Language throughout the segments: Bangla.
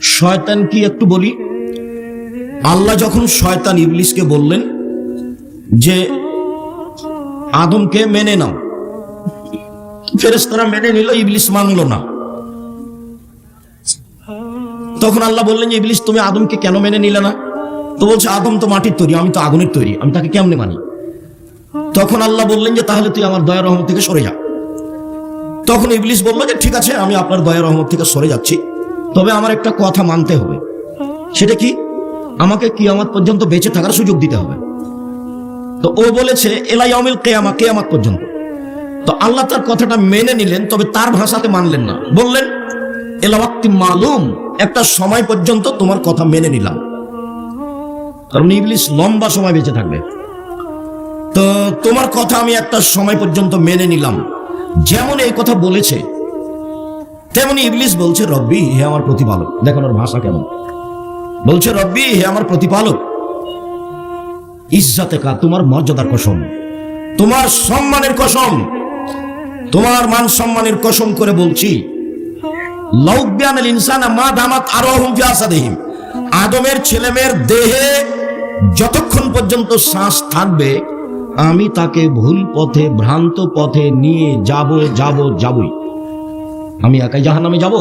শয়তান কি একটু বলি। আল্লাহ যখন শয়তান ইবলিসকে বললেন যে, আদমকে মেনে নাও। ফেরেশতারা মেনে নিল, ইবলিস মানলো না। তখন আল্লাহ বললেন যে ইবলিস, তুমি আদমকে কেন মেনে নিলে না? তো বলছে, আদম তো মাটির তৈরি, আমি তো আগুনের তৈরি, আমি তাকে কেমনে মানি? তখন আল্লাহ বললেন যে, তাহলে তুই আমার দয়া রহমত থেকে সরে যা। তখন ইবলিস বলল যে, ঠিক আছে, আমি আপনার দয়া রহমত থেকে সরে যাচ্ছি। তবে আমার একটা কথা মানতে হবে। সেটা কি? আমাকে কিয়ামত পর্যন্ত বেঁচে থাকার সুযোগ দিতে হবে। তো ও বলেছে এলাই অমিল কেয়ামা, কেয়ামত পর্যন্ত। তো আল্লাহ তার কথাটা মেনে নিলেন, তবে তার ভাষাতে মানলেন না। বললেন এলাওয়াক্তি মালুম, একটা সময় পর্যন্ত তোমার কথা মেনে নিলাম। কারণ ইবলিস লম্বা সময় বেঁচে থাকবে। তো তোমার কথা আমি একটা সময় পর্যন্ত মেনে নিলাম। যেমন এই কথা বলেছে তেমনি ইবলিস বলছে, রব্বি, হে আমার প্রতিপালক। দেখুন ওর ভাষা কেমন। বলছে, রব্বি, হে আমার প্রতিপালক। ইজ্জাতে কা তোমার মর্যাদার কসম। তোমার সম্মানের কসম। তোমার মান সম্মানের কসম করে বলছি মা দামাত আদমের ছেলেমেয়ের দেহে যতক্ষণ পর্যন্ত শ্বাস থাকবে, আমি তাকে ভুল পথে, ভ্রান্ত পথে নিয়ে যাব যাব, যাবই। আমি একাই জাহান নামে যাব?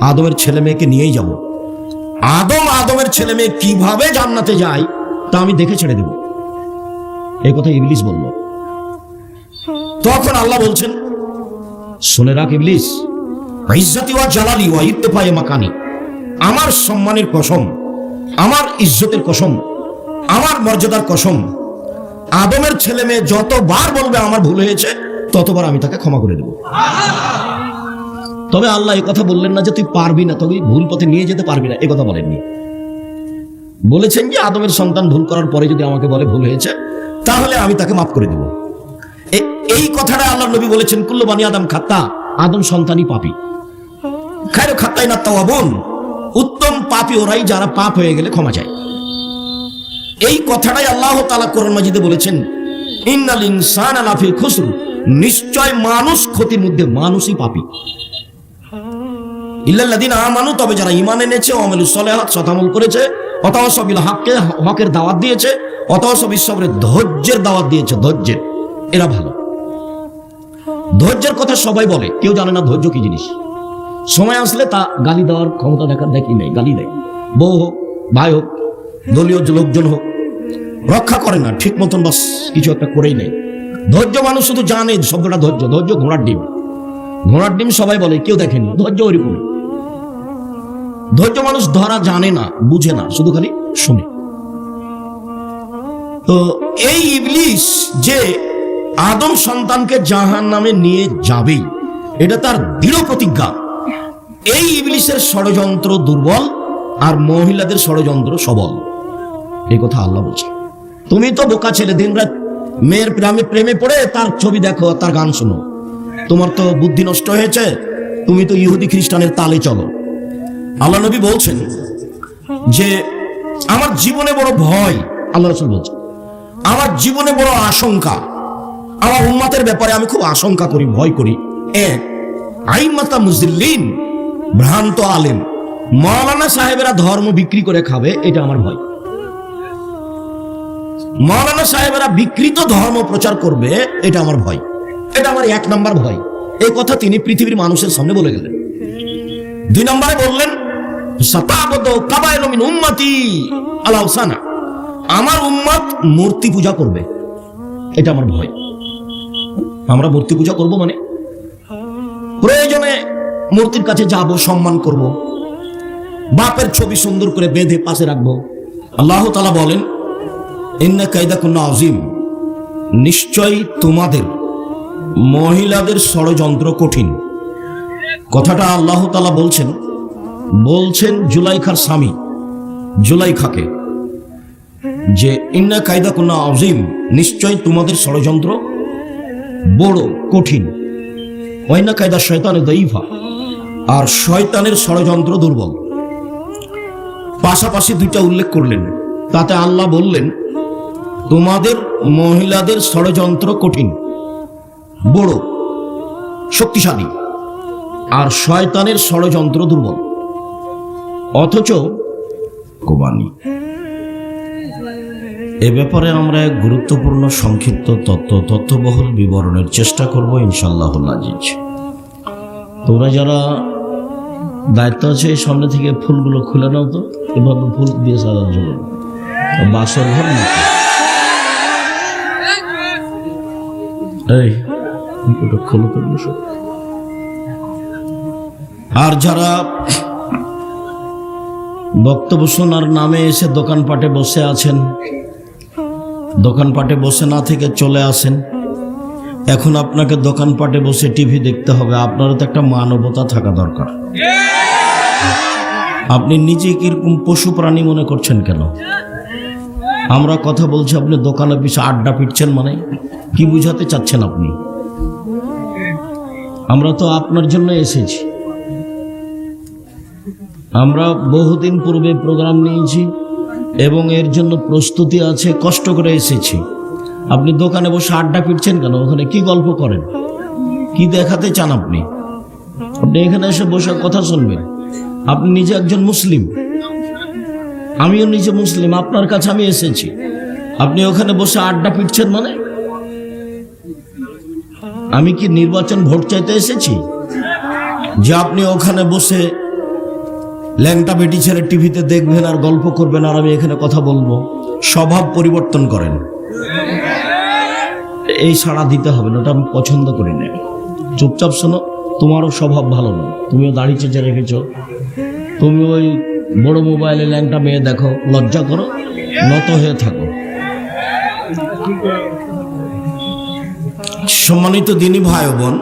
আদমের ছেলে মেয়েকে নিয়েই যাব। আদম আদমের ছেলে মেয়ে কীভাবে জান্নাতে যায়, তা আমি দেখে ছেড়ে দেব। এই কথা ইবলিস বলল। তখন আল্লাহ বলছেন, শুনে রাখ ইবলিস, ইজ্জতি ওয়া জালালি ওয়া ইত্তেফায়ে মাকানি। আমার সম্মানের কসম, আমার ইজ্জতের কসম, আমার মর্যাদার কসম, আদমের ছেলে মেয়ে যতবার বলবে আমার ভুল হয়েছে, ততবার আমি তাকে ক্ষমা করে দেব। তবে আল্লাহ এই কথা বললেন না যে তুই পারবি না তবে ভুল পথে নিয়ে যেতে পারবি না, এ কথা বলেননি। বলেছেন যে আদমের সন্তান ভুল করার পরে যদি আমাকে বলে ভুল হয়েছে, তাহলে আমি তাকে মাফ করে দেব। এই কথাটা আল্লাহ নবী বলেছেন, কুল্লু বানি আদম খাত্তা, আদম সন্তানই পাপি। খায়রো খাত্তাই না তাওয়াবুন, উত্তম পাপী ওরাই যারা পাপ হয়ে গেলে ক্ষমা চায়। এই কথাটাই আল্লাহ তালা কোরআন মাজিদে বলেছেন, ইন্নাল ইনসান আলাফি খুসরু নিশ্চয় মানুষ ক্ষতির মধ্যে মানুষই পাপী। ইল্লাল্লাদিন আমানু, তবে যারা ইমান এনেছে অমল সলেহাত সতামল করেছে অথবা সবিল হককে, হকের দাওয়াত দিয়েছে অথবা সবিল সবরে ধৈর্যের দাওয়াত দিয়েছে, ধৈর্যের। এরা ভালো। ধৈর্যের কথা সবাই বলে, কেউ জানে না ধৈর্য কি জিনিস। সময় আসলে তা গালি দেওয়ার ক্ষমতা দেখার দেখি নেই, গালি দেয়। বউ হোক, ভাই হোক, দলীয় লোকজন হোক, রক্ষা করে না, ঠিক মতন বাস কিছু একটা করেই নেই ধৈর্য মানুষ শুধু জানে, শব্দটা ধৈর্য ধৈর্য ঘোড়ার ডিম। ঘোড়ার ডিম সবাই বলে, কেউ দেখেনি, ধৈর্য ওরকম ধৈর্য মানুষ ধরা জানে না, বুঝে না। শুধু খালি শুনে। তো এই ইবলিস যে আদম সন্তানকে জাহান নামে নিয়ে যাবেই, এটা তার দৃঢ় প্রতিজ্ঞা। এই ইবলিসের ষড়যন্ত্র দুর্বল আর মহিলাদের ষড়যন্ত্র সবল। এই কথা আল্লাহ বলছে তুমি তো বোকা ছেলে দিন রাত মেয়ের প্রেমে প্রেমে পড়ে তার ছবি দেখো, তার গান শোনো। তোমার তো বুদ্ধি নষ্ট হয়েছে, তুমি তো ইহুদি খ্রিস্টানের তালে চলো। আল্লাহ নবী বলছেন যে আমার জীবনে বড় ভয়, আল্লাহ রসুল বলছেন, আমার জীবনে বড় আশঙ্কা, আমার উম্মাতের ব্যাপারে আমি খুব আশঙ্কা করি, ভয় করি। এক আইমাতা মুজিল্লিন ভ্রান্ত আলেম মৌলানা সাহেবেরা ধর্ম বিক্রি করে খাবে, এটা আমার ভয়। মৌলানা সাহেবেরা বিকৃত ধর্ম প্রচার করবে, এটা আমার ভয়। এটা আমার এক নাম্বার ভয়। এই কথা তিনি পৃথিবীর মানুষের সামনে বলে গেলেন। দুই নম্বরে বললেন সাতাবদ কাবায়ল উম্মতি আলাউসানা আমার উম্মত মূর্তি পূজা করবে। এটা আমার ভয়। আমরা মূর্তি পূজা করব মানে? প্রয়োজনে মূর্তির কাছে যাব, সম্মান করব। বাপের ছবি সুন্দর করে বেঁধে পাশে রাখব। আল্লাহ তালা বলেন, ইন্না কায়দা কুন্না আজিম নিশ্চয়ই তোমাদের মহিলাদের ষড়যন্ত্র কঠিন। কথাটা আল্লাহ তালা বলছেন বলছেন জুলাইখার স্বামী, জুলাইখাকে, যে ইন্না কায়দা কুন্না আজিম নিশ্চয় তোমাদের ষড়যন্ত্র বড় কঠিন। ওয়াইনা কায়দা শয়তানের দইফা আর শয়তানের ষড়যন্ত্র দুর্বল। পাশাপাশি দুইটা উল্লেখ করলেন, তাতে আল্লাহ বললেন, তোমাদের মহিলাদের ষড়যন্ত্র কঠিন, বড়, শক্তিশালী, আর শয়তানের ষড়যন্ত্র দুর্বল। অথচ কোরবানি এ ব্যাপারে আমরা এক গুরুত্বপূর্ণ সংক্ষিপ্ত তত্ত্ব, তথ্যবহুল বিবরণের চেষ্টা করব ইনশাল্লাহ আজিজ তোমরা যারা দায়িত্ব আছে, এই সামনে থেকে ফুলগুলো খুলে নাও তো। এভাবে ফুল দিয়ে সাজার জন্য বাসর ঘর নাকি? এই আর যারা বক্তব্য শোনার নামে এসে দোকানপাটে বসে আছেন। দোকানপাটে বসে না থেকে চলে আসেন। এখন আপনাকে দোকানপাটে বসে টিভি দেখতে হবে। আপনারও তো একটা মানবতা থাকা দরকার। আপনি নিজে কীরকম পশু প্রাণী মনে করছেন কেন? আমরা কথা বলছি, আপনি দোকানে পিছু আড্ডা পিটছেন মানে? কি বুঝাতে চাচ্ছেন আপনি? আমরা তো আপনার জন্য এসেছি। আমরা বহুদিন পূর্বে প্রোগ্রাম নিয়েছি এবং এর জন্য প্রস্তুতি আছে, কষ্ট করে এসেছি। আপনি দোকানে বসে আড্ডা পিটছেন কেন? ওখানে কি গল্প করেন? কি দেখাতে চান আপনি? আপনি এখানে এসে বসে কথা শুনবেন। আপনি নিজে একজন মুসলিম। আমিও নিজে মুসলিম, আপনার কাছে আমি এসেছি। আপনি ওখানে বসে আড্ডা পিটছেন মানে? আমি কি নির্বাচন ভোট চাইতে এসেছি? যে আপনি ওখানে বসে ল্যাংটা বেটি ছেলে টিভিতে দেখবেন আর গল্প করবেন আর আমি এখানে কথা বলব। স্বভাব পরিবর্তন করেন। এই সাড়া দিতে হবে না, ওটা আমি পছন্দ করি না। চুপচাপ শোনো, তোমারও স্বভাব ভালো না। তুমিও দাড়ি চেঁচে রেখেছ। তুমি ওই বড় মোবাইলে ল্যাংটা মেয়ে দেখো, লজ্জা করো, নত হয়ে থাকো। সম্মানিত দিনী ভাই বোন